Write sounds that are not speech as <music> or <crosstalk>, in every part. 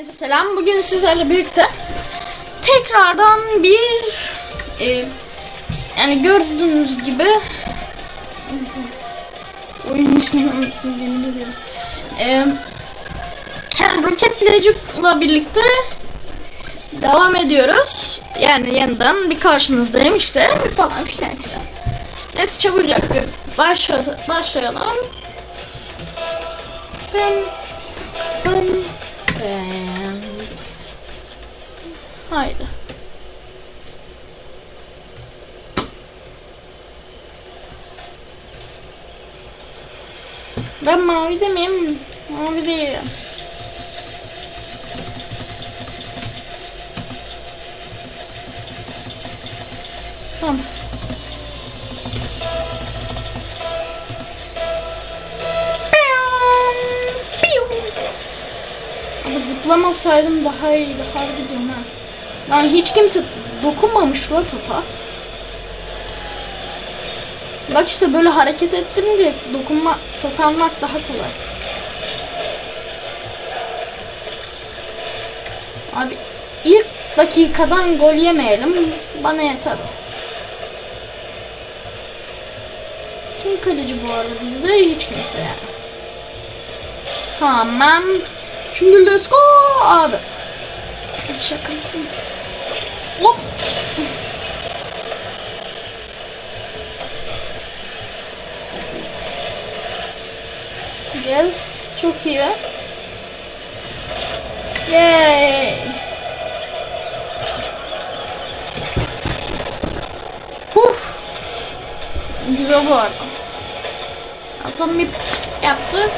Herkese selam. Bugün sizlerle birlikte tekrardan bir e, yani gördüğünüz gibi oyun ismini unuttum. E, yani Rocket Legic'la birlikte devam ediyoruz. Yani yeniden bir karşınızdayım işte falan filan. Neyse çabucak bir başlayalım. Ben ben Haydi. Ben mavi de miyim? Mavi değilim. Tamam. Zıplamasaydım daha iyiydi harbiden ha. Lan hiç kimse dokunmamış la topa. Bak işte böyle hareket ettirince dokunma, top almak daha kolay. Abi ilk dakikadan gol yemeyelim. Bana yeter. Kim kaleci bu arada bizde? Hiç kimse yani. Tamam. Şimdi let's go abi. Şaka mısın? Hop. Yes, çok iyi. Yay. Huh. Güzel bu arada. Adam bir yaptı.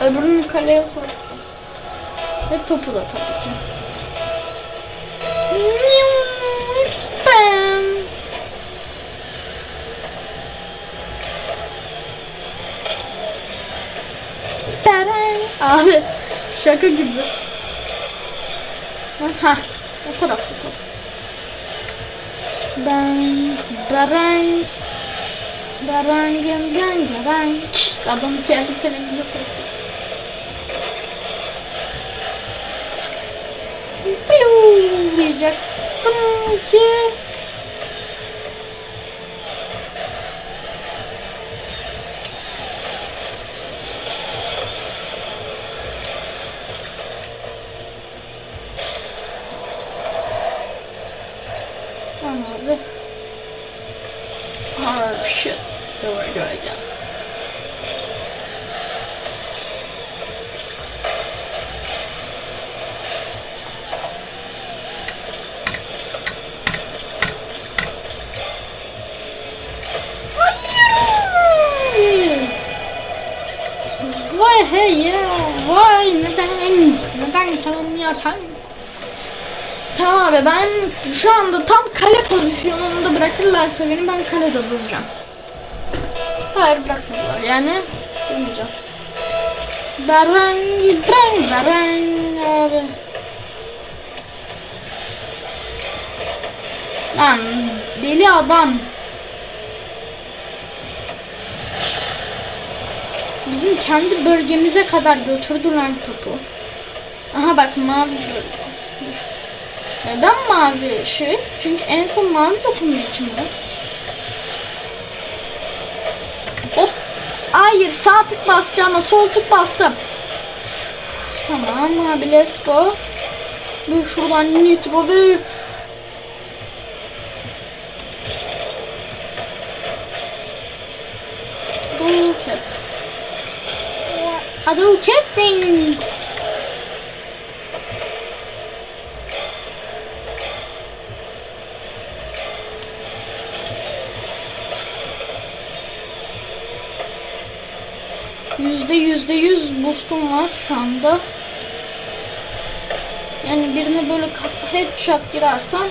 Öbürünü kaleye soktu. Ve topu da tabii ki. Abi şaka gibi. Ha, o tarafta top. Ben barang barangım ben barang. Adam kendi kalemize soktu. Piu diyecektim ki abi ben şu anda tam kale pozisyonunda bırakırlarsa beni ben kalede duracağım. Hayır bırakmadılar yani durmayacağım. Beren ben beren abi. Lan deli adam. Bizim kendi bölgemize kadar götürdüler topu. Aha bak mavi bölge. Neden mavi şey? Çünkü en son mavi dokunduğu için mi? Hop. Hayır sağ tık basacağıma sol tık bastım. Tamam abi let's go. Bir şuradan nitro bir. Roket. Adı roket ding. Yüz boostum var şu anda. Yani birine böyle headshot girersem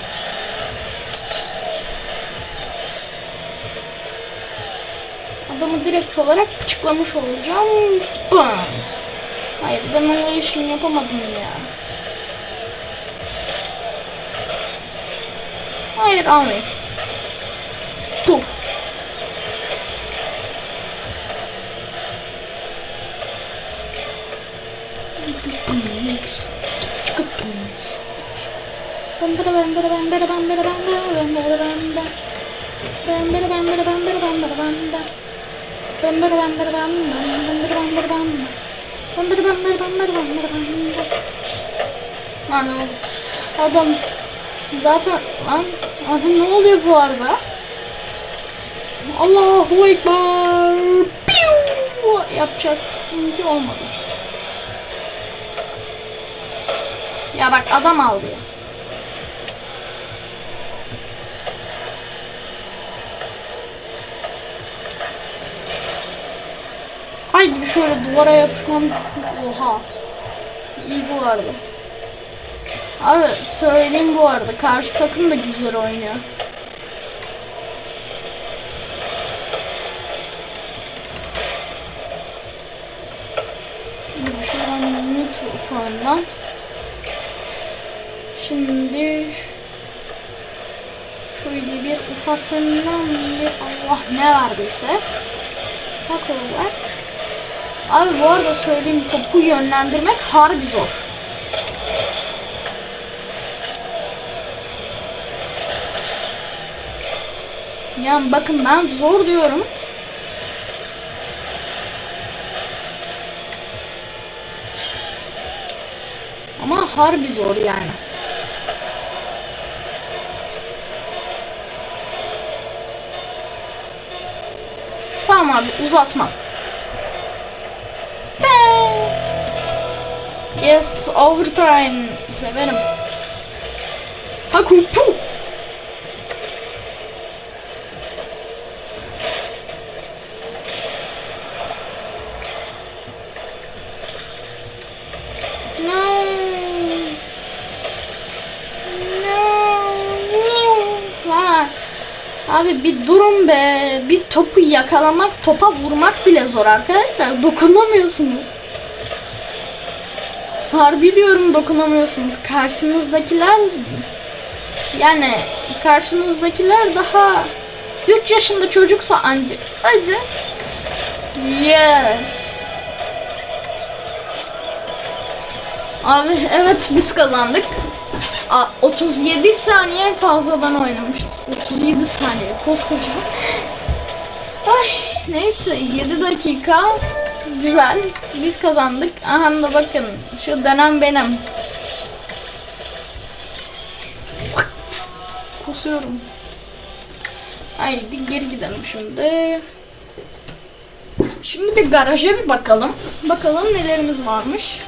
adamı direkt olarak bıçaklamış olacağım. Bam. Hayır ben o işimi yapamadım ya. Hayır almayayım. Lan adam zaten lan abi ne oluyor bu arada? Allahu Ekber. Piu! Yapacak çünkü olmadı. Bak adam aldı. Haydi bir şöyle duvara yapışmam. Oha. İyi bu arada. Abi söyleyeyim bu arada. Karşı takım da güzel oynuyor. Şimdi Şuradan mid ufağından. Şimdi şöyle bir ufaklarından bir Allah ne verdiyse. Bak var. Abi bu arada söyleyeyim topu yönlendirmek harbi zor. Yani bakın ben zor diyorum. Ama harbi zor yani. Tamam abi uzatma. Yes, overtime. Severim. Haku pu. Abi bir durun be. Bir topu yakalamak, topa vurmak bile zor arkadaşlar. Dokunamıyorsunuz. Harbi diyorum dokunamıyorsunuz. Karşınızdakiler yani karşınızdakiler daha 3 yaşında çocuksa ancak. Hadi. Yes. Abi evet biz kazandık. A, 37 saniye fazladan oynamışız. 37 saniye koskoca. Ay neyse 7 dakika güzel. Biz kazandık. Aha da bakın şu dönem benim. Kusuyorum. Haydi geri gidelim şimdi. Şimdi bir garaja bir bakalım. Bakalım nelerimiz varmış.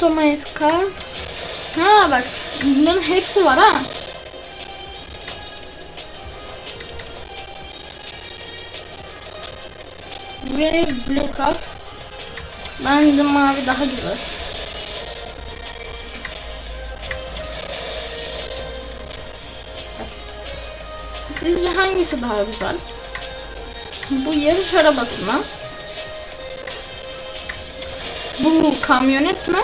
Customize car. Ha bak bunların hepsi var ha. Ve blue car. Bence mavi daha güzel. Sizce hangisi daha güzel? Bu yarış arabası mı? Bu kamyonet mi?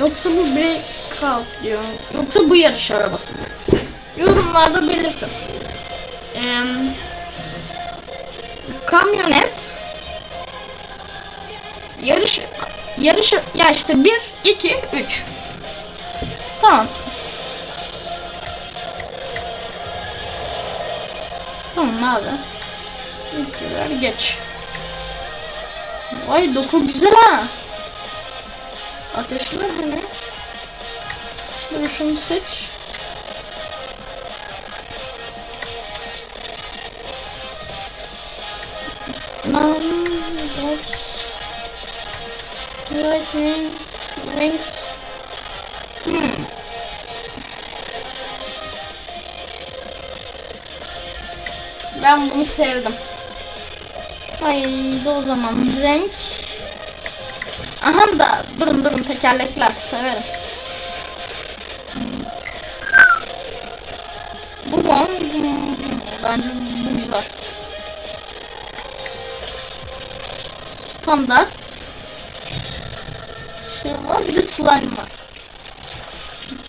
Yoksa bu breakout diyor. Yoksa bu yarış arabası mı? Yorumlarda belirtin. Ee, kamyonet yarış yarış ya işte 1 2 3 Tamam. Tamam abi. Güzel geç. Vay doku güzel ha. Ateşli hani. Şöyle şunu seç. Nam, Lightning, Wings. Hmm. Ben bunu sevdim. Haydi o zaman renk. Aha da durun durun tekerlekler severim. Bu mu? Bence bu güzel. Standart. Şey var bir de slime var.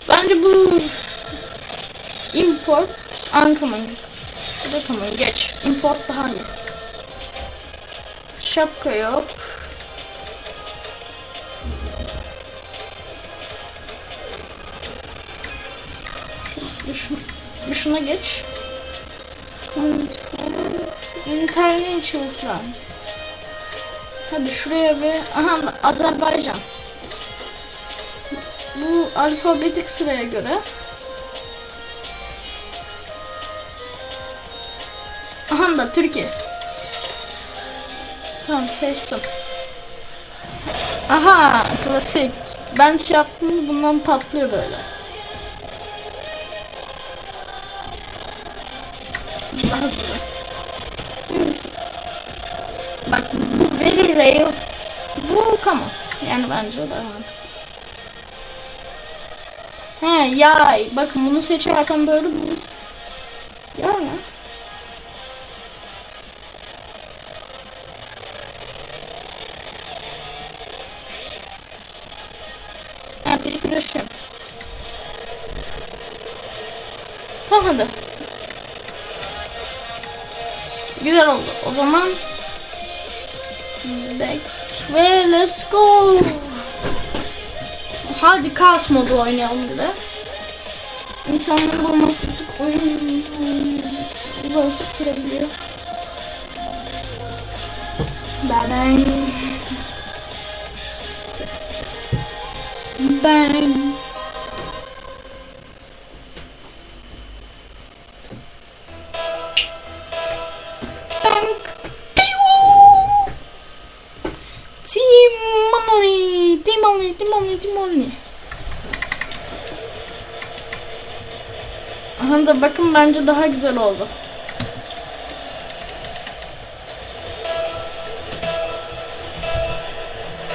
Bence bu import uncommon. Bu da common geç. Import daha iyi. Şapka yok. Bir, şu, bir şuna geç. International flight. Hadi şuraya bir... Aha Azerbaycan. Bu alfabetik sıraya göre. Aha da Türkiye. Tamam seçtim. Aha klasik. Ben şey yaptım bundan patlıyor böyle. Bu very rare. Bu kama. Yani bence daha mantıklı. He yay. Bakın bunu seçersem böyle bunu Yay mı? Ha tripleşim. Tamam hadi. Güzel oldu. O zaman back ve let's go. Hadi kaos modu oynayalım bir de. İnsanları bulmak oyun zor sürebiliyor. Ben Bank. Aha da bakın bence daha güzel oldu.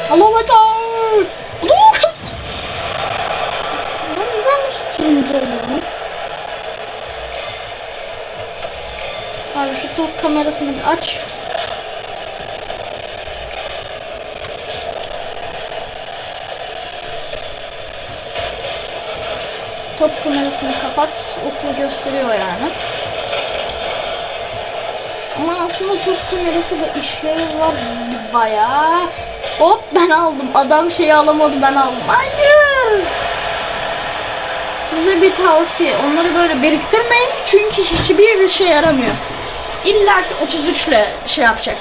Hello! Dur! Ben neden sunucu oluyorum? Abi şu top kamerasını aç. Top kamerasını kapat. Okla gösteriyor yani. Ama aslında top kamerası da işlevi var bayağı. Hop ben aldım. Adam şeyi alamadı ben aldım. Hayır. Size bir tavsiye. Onları böyle biriktirmeyin. Çünkü hiçbir şey yaramıyor. İlla ki 33 ile şey yapacak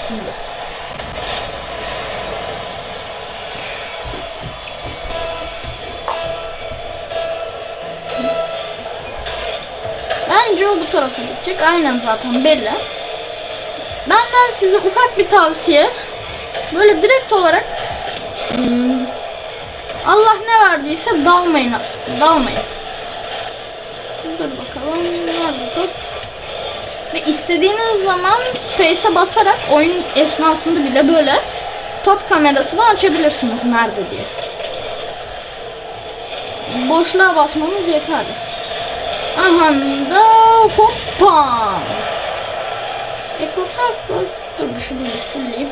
bu tarafa gidecek. Aynen zaten belli. Benden size ufak bir tavsiye. Böyle direkt olarak hmm, Allah ne verdiyse dalmayın. Dalmayın. Dur bakalım. Nerede top? Ve istediğiniz zaman space'e basarak oyun esnasında bile böyle top kamerasını açabilirsiniz nerede diye. Boşluğa basmanız yeterli. Aha da hoppa. E korkak Dur şunu bir fulleyeyim.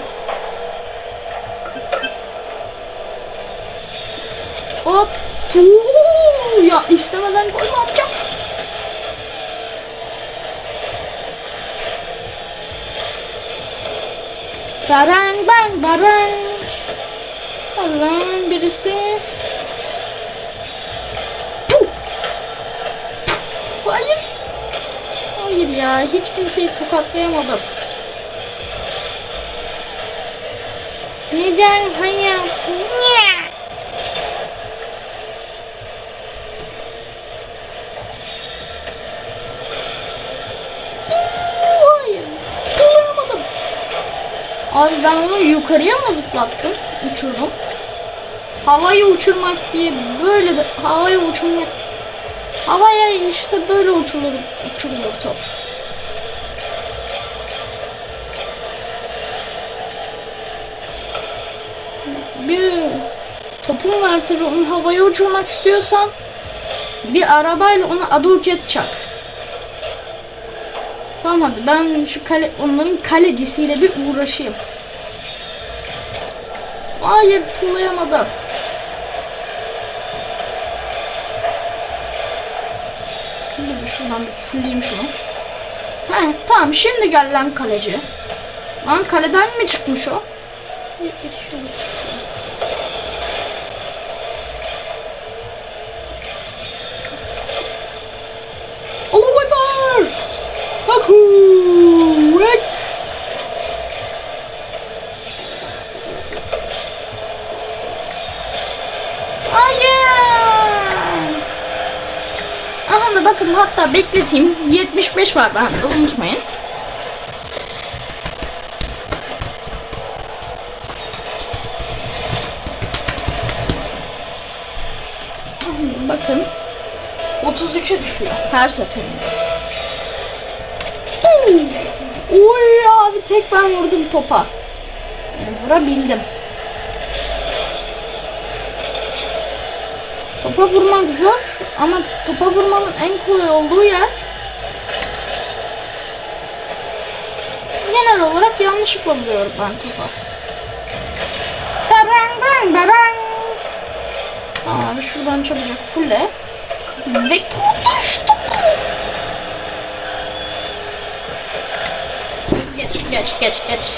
Hop. Uuu, ya istemeden gol mü yapacağım? Barang bang barang. Barang birisi. Hayır. Hayır ya hiç kimseyi tokatlayamadım. Neden hayatım? Niye? Hayır. Bulamadım. Abi ben onu yukarıya mı zıplattım? Uçurdum. Havayı uçurmak diye böyle de havaya uçurmak. Havaya işte böyle uçulur, uçurulur top. Bir topun varsa ve onu havaya uçurmak istiyorsan bir arabayla onu aduket çak. Tamam hadi ben şu kale, onların kalecisiyle bir uğraşayım. Hayır tullayamadım. Şimdi bir şunu. Heh, tamam şimdi gel lan kaleci. Lan kaleden mi çıkmış o? Şöyle. Bakın hatta bekleteyim. 75 var bende unutmayın. Bakın 33'e düşüyor her seferinde. Uy abi tek ben vurdum topa. Vurabildim. Topa vurmak zor ama topa vurmanın en kolay olduğu yer genel olarak yanlışlıkla vuruyorum ben topa. Tabang bang babang. Aa, şuradan çabucak fulle. Ve topu. Geç geç geç geç.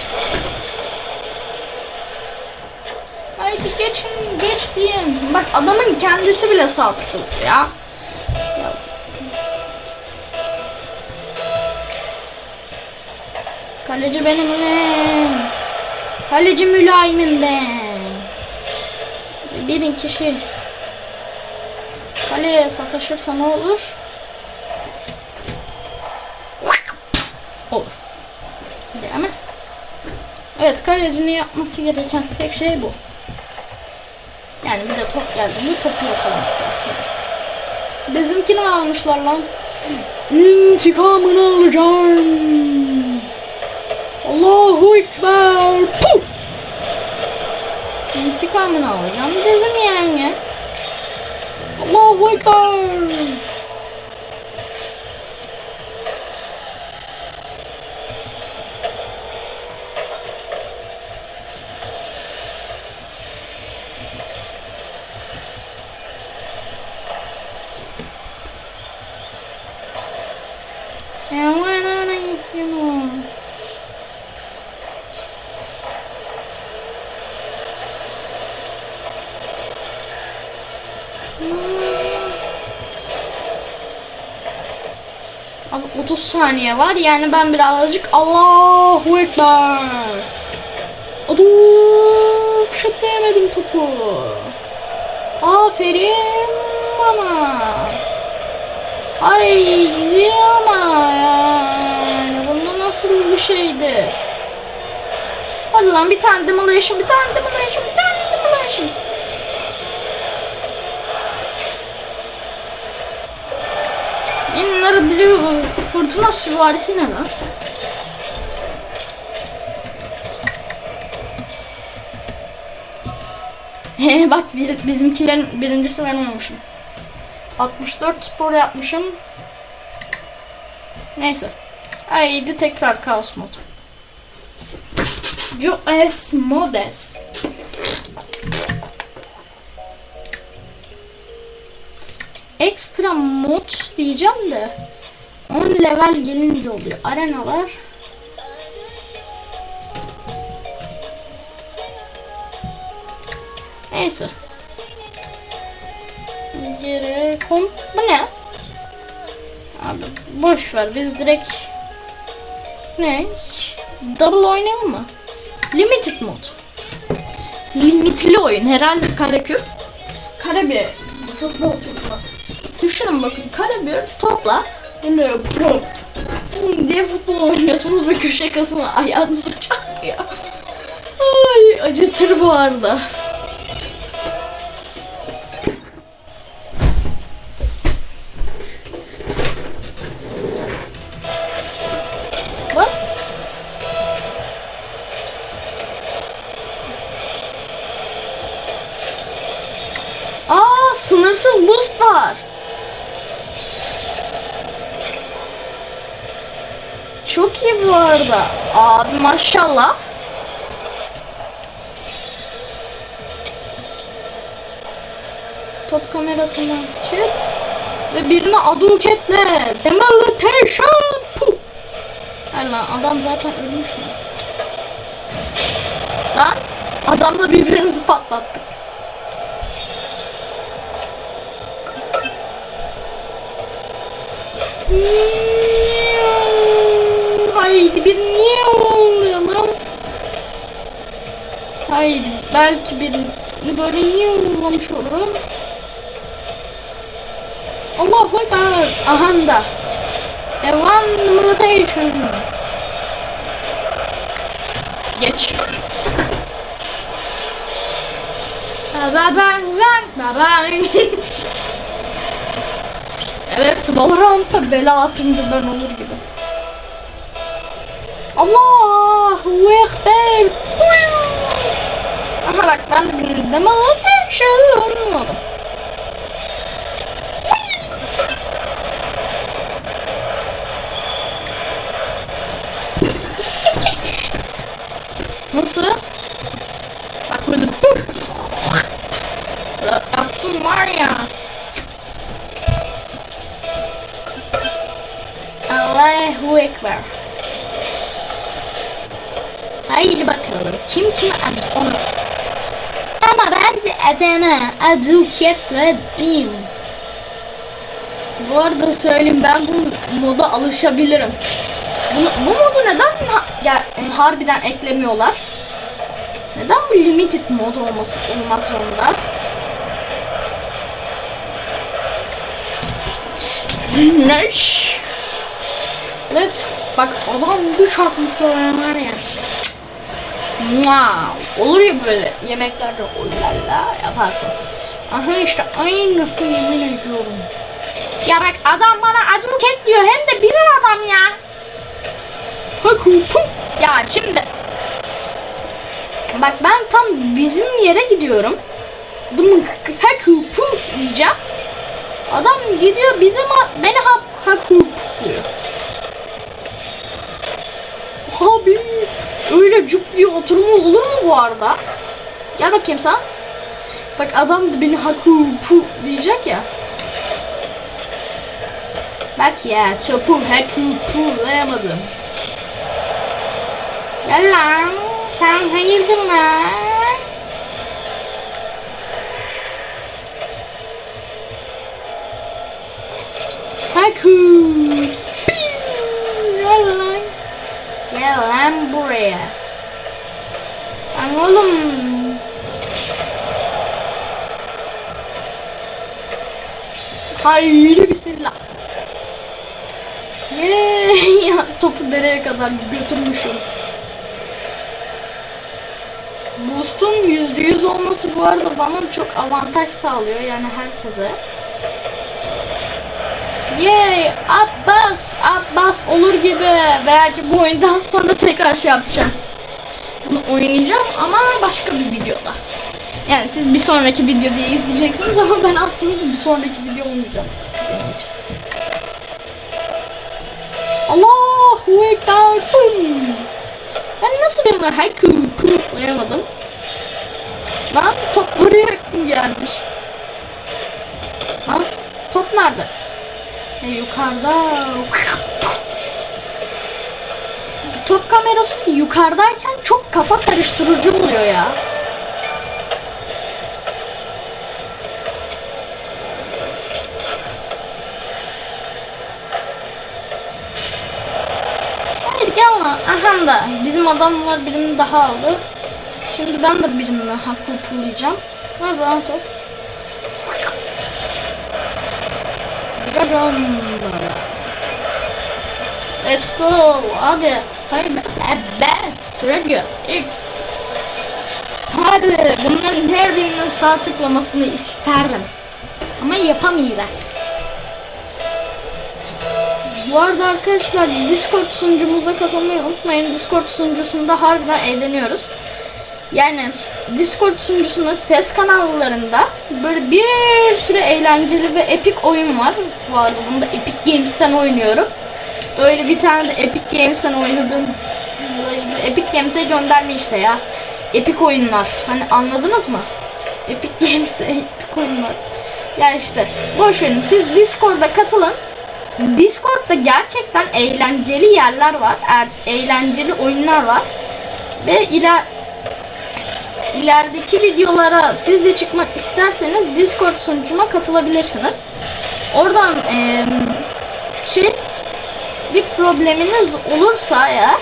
Haydi geçin geç diyin. Bak adamın kendisi bile tıkladı ya. Kaleci benimle. Kaleci mülayimim ben. Bir kişi kaleye sataşırsa ne olur? Olur. Değil mi? Evet kalecinin yapması gereken tek şey bu. Yani bir de top geldiğinde topu yakalamak var. Bizimkini almışlar lan? İntikamını alacağım. Allahu Ekber. Puh! İntikamını alacağım dedim yani. Allahu Ekber. Abi 30 saniye var yani ben birazcık Allahu Ekber. Aduuu şutlayamadım topu. Aferin bana. Haydi ama yani bunda nasıl bir şeydir? Hadi lan bir tane demolition, bir tane demolition, bir tane demolition. Inner Blue fırtına süvarisi ne lan? He bak bizimkilerin birincisi ben olmuşum. 64 spor yapmışım. Neyse. Haydi tekrar kaos mod. Joes Modes. Ekstra mod diyeceğim de 10 level gelince oluyor. Arenalar Neyse. Geri kom. Bu ne? Abi boş ver biz direkt ne? Double oynayalım mı? Limited mod. Limitli oyun herhalde karekür. Kare bir futbol topu. Düşünün bakın kare bir topla pum, pum diye futbol oynuyorsunuz ve köşe kısmı ayağınızı çarpıyor. Ay acıtır bu arada. Maşallah. Top kamerasından çık. Ve birine aduketle. Demolition. Puh. Hayır lan adam zaten ölmüş mü? Lan adamla birbirimizi patlattık. belki bir niye? Hayır belki bir böyle niye olmamış olurum? Allahu Ekber. Aha da. Evan mutation. Geç. Baba ben baba. evet Valorant'ta bela atınca ben olur gibi. Allahu Ekber. Bak ben de bildim ama bir şey olmadı. Nasıl? Bak böyle yaptım var ya. Allahu Ekber. Haydi bakalım. Kim kim bence Adana Aduketledim. Bu arada söyleyeyim ben bu moda alışabilirim. Bunu, bu modu neden ha, ya, e, harbiden eklemiyorlar? Neden bu limited mod olması olmak zorunda? Ne? Evet. Bak adam bir çarpmış böyle var ya. Wow. Olur ya böyle yemeklerde oylala yaparsın. Aha işte aynısı yemin ediyorum. Ya bak adam bana acımık et diyor hem de bizim adam ya. Ya şimdi Bak ben tam bizim yere gidiyorum. Bunu hakupu diyeceğim. Adam gidiyor bizim beni hakup diyor. Abi öyle cuk diye oturma olur mu bu arada? Gel bakayım sen. Bak adam da beni hakupu diyecek ya. Bak ya topu hakuplayamadım. Gel lan. Sen hayırdır lan? Haku. Gel lan. Gel buraya. Lan oğlum. Haydi bismillah. Yeee <laughs> ya topu nereye kadar götürmüşüm. Boost'un %100 olması bu arada bana çok avantaj sağlıyor yani herkese. Yay! Abbas! Abbas olur gibi. Belki bu oyundan sonra tekrar şey yapacağım. Bunu oynayacağım ama başka bir videoda. Yani siz bir sonraki video diye izleyeceksiniz ama ben aslında bir sonraki video olmayacağım. Allahu Ekber. Ben nasıl bir haiku kutlayamadım? Lan top buraya gelmiş. Ha? Top nerede? E, yukarıda. Top kamerası yukarıdayken çok kafa karıştırıcı oluyor ya. Aha da bizim adamlar birini daha aldı. Şimdi ben de birini haklı pullayacağım. Nerede lan top? Gagan. Let's go abi. Hayır evet. Radio X. Hadi bunların her birinin sağ tıklamasını isterdim. Ama yapamayacağız. Bu arada arkadaşlar Discord sunucumuza katılmayı unutmayın. Discord sunucusunda harbiden eğleniyoruz. Yani Discord sunucusunda ses kanallarında böyle bir sürü eğlenceli ve epic oyun var. Bu arada bunu da Epic Games'ten oynuyorum. Öyle bir tane de Epic Games'ten oynadığım Epic Games'e gönderme işte ya. Epic oyunlar. Hani anladınız mı? Epic <laughs> Games'te epic oyunlar. Ya işte boş verin. Siz Discord'a katılın. Discord'da gerçekten eğlenceli yerler var. Er, eğlenceli oyunlar var. Ve iler ilerideki videolara siz de çıkmak isterseniz Discord sunucuma katılabilirsiniz. Oradan e, şey bir probleminiz olursa eğer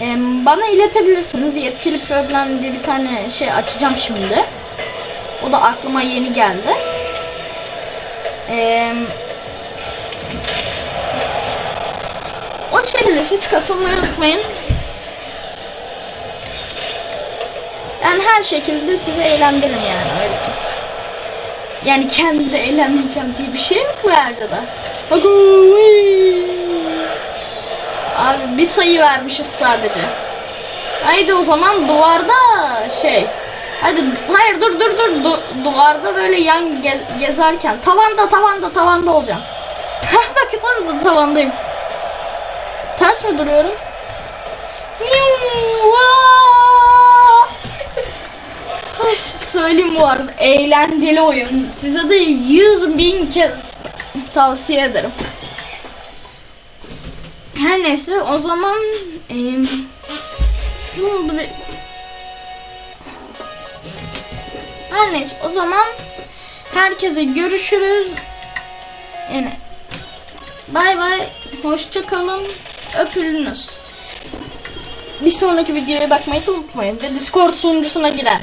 em, bana iletebilirsiniz. Yetkili problem diye bir tane şey açacağım şimdi. O da aklıma yeni geldi. Em, o şekilde siz katılmayı unutmayın. Ben her şekilde sizi eğlendiririm yani öyle. Yani kendi de eğlenmeyeceğim diye bir şey mu yerde de? Abi bir sayı vermişiz sadece. Haydi o zaman duvarda şey. Hadi hayır dur dur dur Du- duvarda böyle yan ge- gezerken tavanda tavanda tavanda olacağım. <laughs> Bak tavanda tavandayım. Ters mi duruyorum? Vaa! Ay, Söyleyeyim bu arada eğlenceli oyun. Size de yüz bin kez tavsiye ederim. Her neyse o zaman em, ne oldu bir Her neyse o zaman herkese görüşürüz. Yani bay bay hoşça kalın öpülünüz. Bir sonraki videoya bakmayı unutmayın ve Discord sunucusuna giren